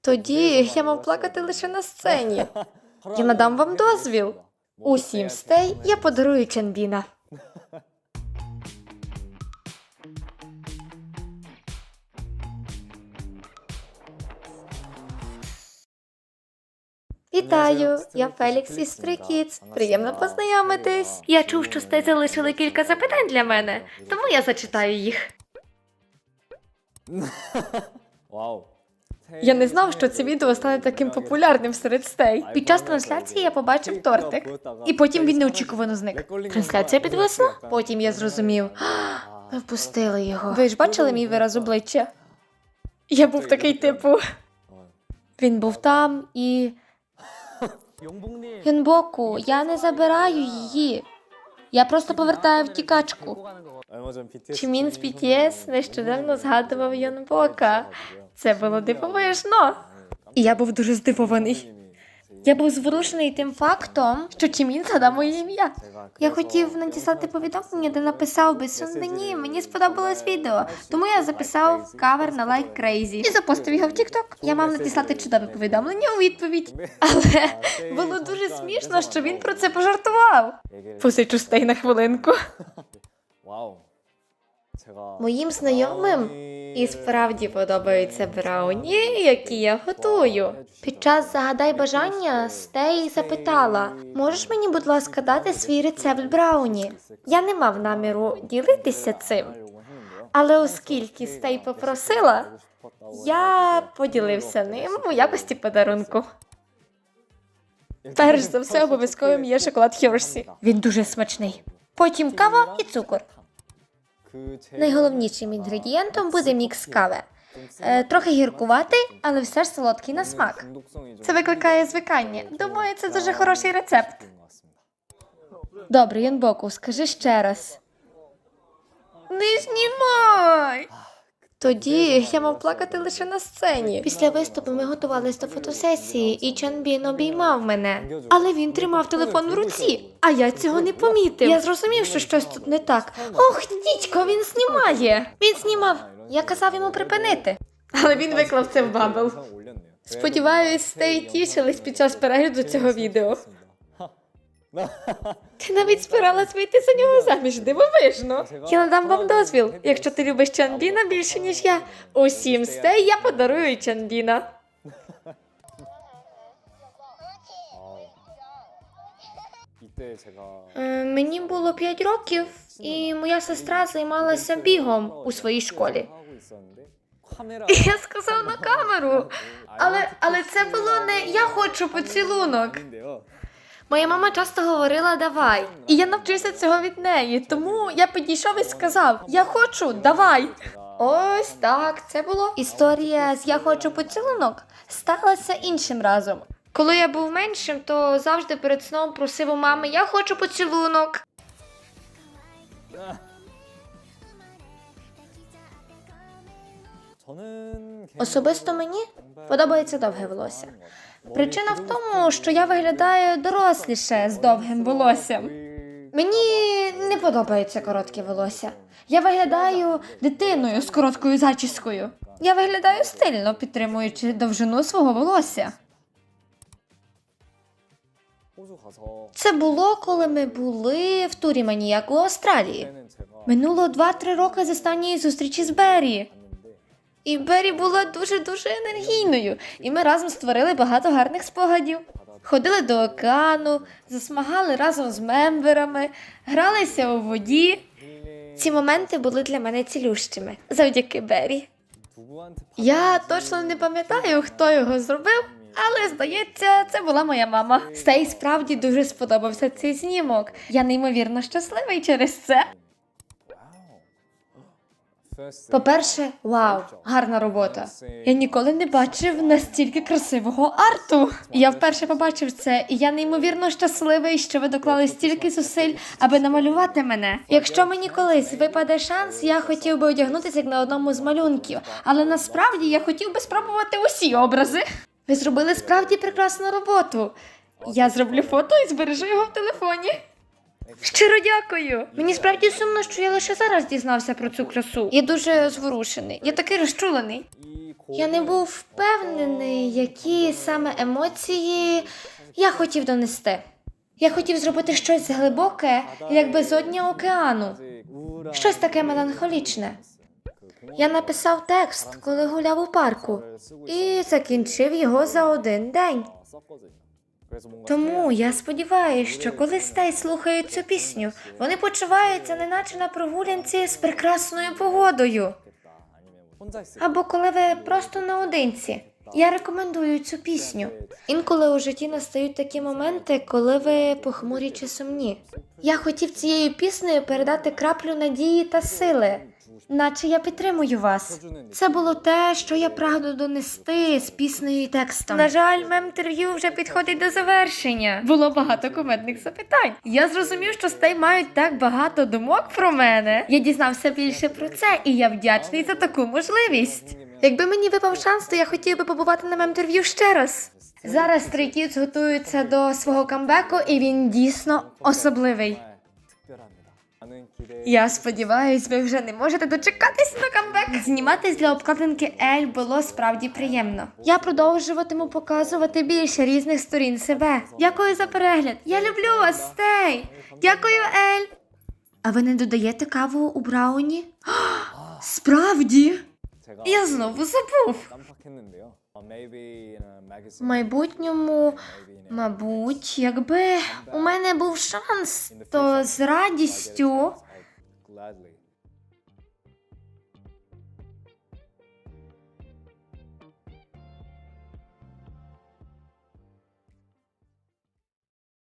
Тоді я мав плакати лише на сцені. Я надам вам дозвіл. Усім стей я подарую Чанбіна. Вітаю, я Фелікс із Stray Kids. Приємно познайомитись. Я чув, що стей залишили кілька запитань для мене, тому я зачитаю їх. 와우. Я не знав, що це відео стане таким популярним серед стей. Під час трансляції я побачив тортик, і потім він неочікувано зник. Трансляція підвисла? Потім я зрозумів. Ми впустили його. Ви ж бачили мій вираз обличчя? Я був такий типу. Він був там і. Юнбоку, я не забираю її. Я просто повертаю втікачку. Чимін з BTS нещодавно згадував Йонбока. Це було дивовижно. І я був дуже здивований. Я був зворушений тим фактом, що Чимін згадав моє ім'я. Я хотів надіслати повідомлення, де написав би Сунда ні, мені сподобалось відео. Тому я записав кавер на лайк like Крейзі і запостив його в TikTok. Я мав надіслати чудове повідомлення у відповідь, але було дуже смішно, що він про це пожартував. Посичу стей на хвилинку. Вау. Моїм знайомим і справді подобаються брауні, які я готую. Під час загадай бажання Стей запитала: можеш мені, будь ласка, дати свій рецепт брауні? Я не мав наміру ділитися цим, але оскільки Стей попросила, я поділився ним у якості подарунку. Перш за все, обов'язковим є шоколад Херсі. Він дуже смачний. Потім кава і цукор. Найголовнішим інгредієнтом буде мікс кави. Е, трохи гіркуватий, але все ж солодкий на смак. Це викликає звикання. Думаю, це дуже хороший рецепт. Добре, Янбоку, скажи ще раз. Не знімай! Тоді я мав плакати лише на сцені. Після виступу ми готувалися до фотосесії, і Чанбін обіймав мене. Але він тримав телефон в руці, а я цього не помітив. Я зрозумів, що щось тут не так. Ох, дідько, він знімає. Він знімав. Я казав йому припинити. Але він виклав це в бабл. Сподіваюсь, стей тішились під час перегляду цього відео. Ти навіть збиралась вийти за нього заміж, дивовижно. Я надам вам дозвіл. Якщо ти любиш Чанбіна більше, ніж я. Усім стей я подарую Чанбіна. Е, мені було 5 років, і моя сестра займалася бігом у своїй школі. Я сказав на камеру, але але це було не я хочу поцілунок. Моя мама часто говорила давай. І я навчився цього від неї. Тому я підійшов і сказав: Я хочу, давай. Ось так це було. Історія з я хочу поцілунок сталася іншим разом. Коли я був меншим, то завжди перед сном просив у мами Я хочу поцілунок. Особисто мені подобається довге волосся. Причина в тому, що я виглядаю доросліше з довгим волоссям. Мені не подобається коротке волосся. Я виглядаю дитиною з короткою зачіскою. Я виглядаю стильно, підтримуючи довжину свого волосся. Це було, коли ми були в турі маніяку Австралії. Минуло 2-3 роки з останньої зустрічі з Беррі. І Бері була дуже-дуже енергійною, і ми разом створили багато гарних спогадів. Ходили до океану, засмагали разом з мемберами, гралися у воді. Ці моменти були для мене цілющими завдяки Бері. Я точно не пам'ятаю, хто його зробив, але здається, це була моя мама. Стей справді дуже сподобався цей знімок. Я неймовірно щасливий через це. По-перше, вау, гарна робота. Я ніколи не бачив настільки красивого арту. Я вперше побачив це, і я неймовірно щасливий, що ви доклали стільки зусиль, аби намалювати мене. Якщо мені колись випаде шанс, я хотів би одягнутися як на одному з малюнків, але насправді я хотів би спробувати усі образи. Ви зробили справді прекрасну роботу. Я зроблю фото і збережу його в телефоні. Щиро дякую. Мені справді сумно, що я лише зараз дізнався про цю красу. Я дуже зворушений. Я такий розчулений. Я не був впевнений, які саме емоції я хотів донести. Я хотів зробити щось глибоке, як безодня океану. Щось таке меланхолічне. Я написав текст, коли гуляв у парку, і закінчив його за один день. Тому я сподіваюся, що коли стей слухають цю пісню, вони почуваються неначе на прогулянці з прекрасною погодою. Або коли ви просто наодинці. Я рекомендую цю пісню. Інколи у житті настають такі моменти, коли ви похмурі чи сумні. Я хотів цією піснею передати краплю надії та сили, наче я підтримую вас. Це було те, що я прагну донести з піснею і текстом. На жаль, мем-інтерв'ю вже підходить до завершення. Було багато кумедних запитань. Я зрозумів, що стей мають так багато думок про мене. Я дізнався більше про це, і я вдячний за таку можливість. Якби мені випав шанс, то я хотів би побувати на мем-інтерв'ю ще раз. Зараз Kids готуються до свого камбеку, і він дійсно особливий. Я сподіваюсь, ви вже не можете дочекатись на камбек. Зніматись для обкладинки Ель було справді приємно. Я продовжуватиму показувати більше різних сторін себе. Дякую за перегляд. Я люблю вас, стей. Дякую, Ель. А ви не додаєте каву у брауні? Справді? Я знову забув. 깜빡했는데요. Uh, maybe in a В magazine. майбутньому, maybe in a мабуть, якби у мене був шанс, то з радістю I'd gladly